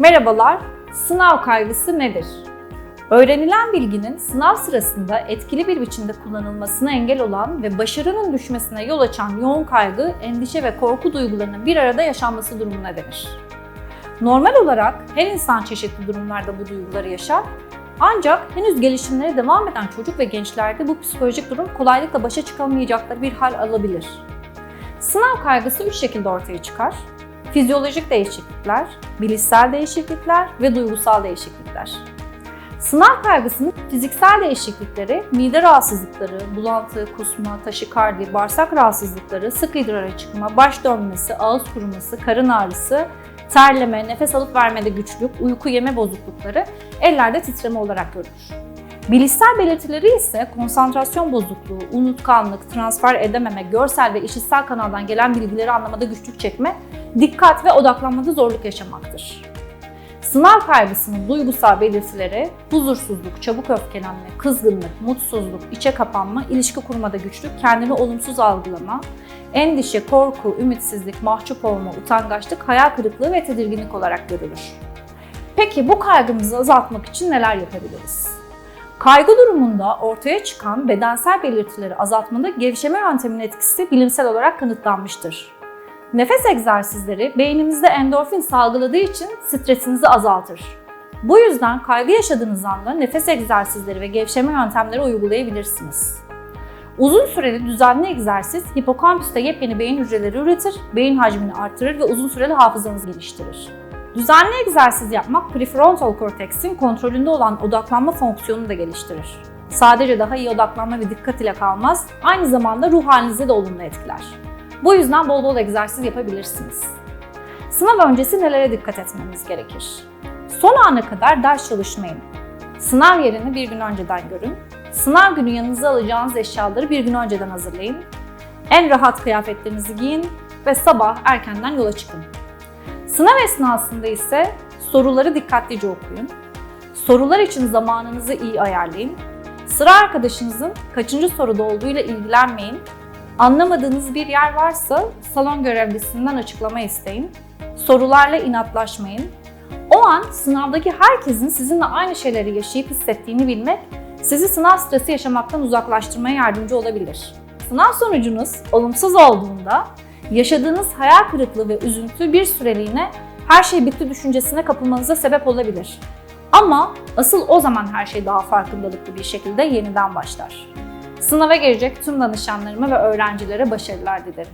Merhabalar, sınav kaygısı nedir? Öğrenilen bilginin sınav sırasında etkili bir biçimde kullanılmasına engel olan ve başarının düşmesine yol açan yoğun kaygı, endişe ve korku duygularının bir arada yaşanması durumuna denir. Normal olarak her insan çeşitli durumlarda bu duyguları yaşar. Ancak henüz gelişimleri devam eden çocuk ve gençlerde bu psikolojik durum kolaylıkla başa çıkamayacakları bir hal alabilir. Sınav kaygısı üç şekilde ortaya çıkar. Fizyolojik değişiklikler, bilişsel değişiklikler ve duygusal değişiklikler. Sınav kaygısının fiziksel değişiklikleri, mide rahatsızlıkları, bulantı, kusma, taşikardi, bağırsak rahatsızlıkları, sık idrara çıkma, baş dönmesi, ağız kuruması, karın ağrısı, terleme, nefes alıp vermede güçlük, uyku yeme bozuklukları, ellerde titreme olarak görülür. Bilişsel belirtileri ise konsantrasyon bozukluğu, unutkanlık, transfer edememe, görsel ve işitsel kanaldan gelen bilgileri anlamada güçlük çekme, dikkat ve odaklanmada zorluk yaşamaktır. Sınav kaygısının duygusal belirtileri huzursuzluk, çabuk öfkelenme, kızgınlık, mutsuzluk, içe kapanma, ilişki kurmada güçlük, kendini olumsuz algılama, endişe, korku, ümitsizlik, mahcup olma, utangaçlık, hayal kırıklığı ve tedirginlik olarak görülür. Peki bu kaygımızı azaltmak için neler yapabiliriz? Kaygı durumunda ortaya çıkan bedensel belirtileri azaltmada gevşeme yönteminin etkisi bilimsel olarak kanıtlanmıştır. Nefes egzersizleri beynimizde endorfin salgıladığı için stresinizi azaltır. Bu yüzden kaygı yaşadığınız anda nefes egzersizleri ve gevşeme yöntemleri uygulayabilirsiniz. Uzun süreli düzenli egzersiz hipokampüste yepyeni beyin hücreleri üretir, beyin hacmini artırır ve uzun süreli hafızanızı geliştirir. Düzenli egzersiz yapmak prefrontal korteksin kontrolünde olan odaklanma fonksiyonunu da geliştirir. Sadece daha iyi odaklanma ve dikkat ile kalmaz, aynı zamanda ruh halinizi de olumlu etkiler. Bu yüzden bol bol egzersiz yapabilirsiniz. Sınav öncesi nelere dikkat etmemiz gerekir? Son ana kadar ders çalışmayın. Sınav yerini bir gün önceden görün. Sınav günü yanınıza alacağınız eşyaları bir gün önceden hazırlayın. En rahat kıyafetlerinizi giyin ve sabah erkenden yola çıkın. Sınav esnasında ise soruları dikkatlice okuyun. Sorular için zamanınızı iyi ayarlayın. Sıra arkadaşınızın kaçıncı soruda olduğuyla ilgilenmeyin. Anlamadığınız bir yer varsa salon görevlisinden açıklama isteyin. Sorularla inatlaşmayın. O an sınavdaki herkesin sizinle aynı şeyleri yaşayıp hissettiğini bilmek sizi sınav stresi yaşamaktan uzaklaştırmaya yardımcı olabilir. Sınav sonucunuz olumsuz olduğunda yaşadığınız hayal kırıklığı ve üzüntü bir süreliğine her şey bitti düşüncesine kapılmanıza sebep olabilir. Ama asıl o zaman her şey daha farkındalıklı bir şekilde yeniden başlar. Sınava girecek tüm danışanlarıma ve öğrencilere başarılar dilerim.